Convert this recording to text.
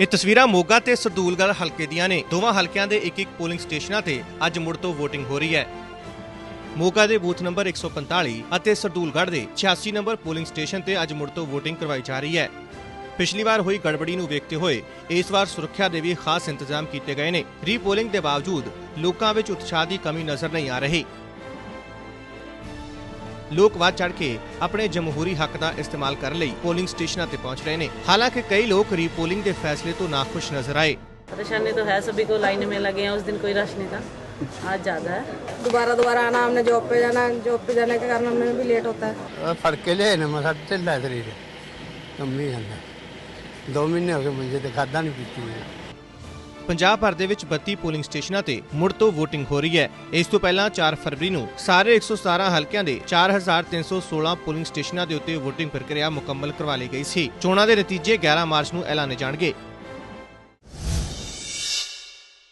ਇਹ ਤਸਵੀਰਾਂ ਮੋਗਾ ਤੇ ਸਰਦੂਲਗੜ੍ਹ ਹਲਕੇ ਦੀਆਂ ਨੇ। ਦੋਵਾਂ ਹਲਕਿਆਂ ਦੇ ਇੱਕ ਇੱਕ ਪੋਲਿੰਗ ਸਟੇਸ਼ਨਾਂ ਤੇ ਅੱਜ ਮੁੜ ਤੋਂ VOTING ਹੋ ਰਹੀ ਹੈ। ਮੋਗਾ ਦੇ ਬੂਥ ਨੰਬਰ 145 ਅਤੇ ਸਰਦੂਲਗੜ੍ਹ ਦੇ 86 ਨੰਬਰ ਪੋਲਿੰਗ ਸਟੇਸ਼ਨ ਤੇ ਅੱਜ ਮੁੜ ਤੋਂ VOTING ਕਰਵਾਈ ਜਾ ਰਹੀ ਹੈ। ਪਿਛਲੀ ਵਾਰ ਹੋਈ ਗੜਬੜੀ ਨੂੰ ਵੇਖਦੇ ਹੋਏ ਇਸ ਵਾਰ ਸੁਰੱਖਿਆ ਦੇ ਵੀ ਖਾਸ ਇੰਤਜ਼ਾਮ ਕੀਤੇ ਗਏ ਨੇ। ਰੀਪੋਲਿੰਗ ਦੇ ਬਾਵਜੂਦ ਲੋਕਾਂ ਵਿੱਚ ਉਤਸ਼ਾਹ ਦੀ ਕਮੀ ਨਜ਼ਰ ਨਹੀਂ ਆ ਰਹੀ। ਲੋਕ ਵੱਧ ਚੜ ਕੇ ਆਪਣੇ ਜਮਹੂਰੀ ਹੱਕ ਦਾ ਇਸਤੇਮਾਲ ਕਰਨ ਲਈ ਪੋਲਿੰਗ ਸਟੇਸ਼ਨਾਂ ਤੇ ਪਹੁੰਚ ਰਹੇ ਨੇ ਹਾਲਾਂਕਿ ਕਈ ਲੋਕ ਰੀਪੋਲਿੰਗ ਦੇ ਫੈਸਲੇ ਤੋਂ ਨਾਖੁਸ਼ ਨਜ਼ਰ ਆਏ परेशानी तो है सभी को लाइन में लगे हैं उस दिन कोई रश नहीं था आज ज़्यादा है दोबारा दोबारा आना हमने जॉब पे जाना जॉब पे जाने के कारण हमें भी लेट होता है ਉਹ ਫੜ ਕੇ ਲਿਆਏ ਨੇ ਮੈਂ ਸਾਡੇ ਢਿੱਲਾ ਹੈ ਸਰੀਰ ਕੰਮੀ ਜਾਂਦਾ ਦੋ ਮਹੀਨੇ ਹੋ ਗਏ ਮੰਜੇ ਤੇ ਖਾਦਾ ਨਹੀਂ ਪੀਤੀ ਹੈ ਪੰਜਾਬ ਭਰ ਦੇ ਵਿੱਚ 32 ਪੋਲਿੰਗ ਸਟੇਸ਼ਨਾਂ ਤੇ ਮੁੜ ਤੋਂ VOTING ਹੋ ਰਹੀ ਹੈ। ਇਸ ਤੋਂ ਪਹਿਲਾਂ 4 ਫਰਵਰੀ ਨੂੰ ਸਾਰੇ 117 ਹਲਕਿਆਂ ਦੇ 4316 ਪੋਲਿੰਗ ਸਟੇਸ਼ਨਾਂ ਦੇ ਉੱਤੇ VOTING ਪ੍ਰਕਿਰਿਆ ਮੁਕੰਮਲ ਕਰਵਾ ਲਈ ਗਈ ਸੀ। ਚੋਣਾਂ ਦੇ ਨਤੀਜੇ 11 ਮਾਰਚ ਨੂੰ ਐਲਾਨੇ ਜਾਣਗੇ।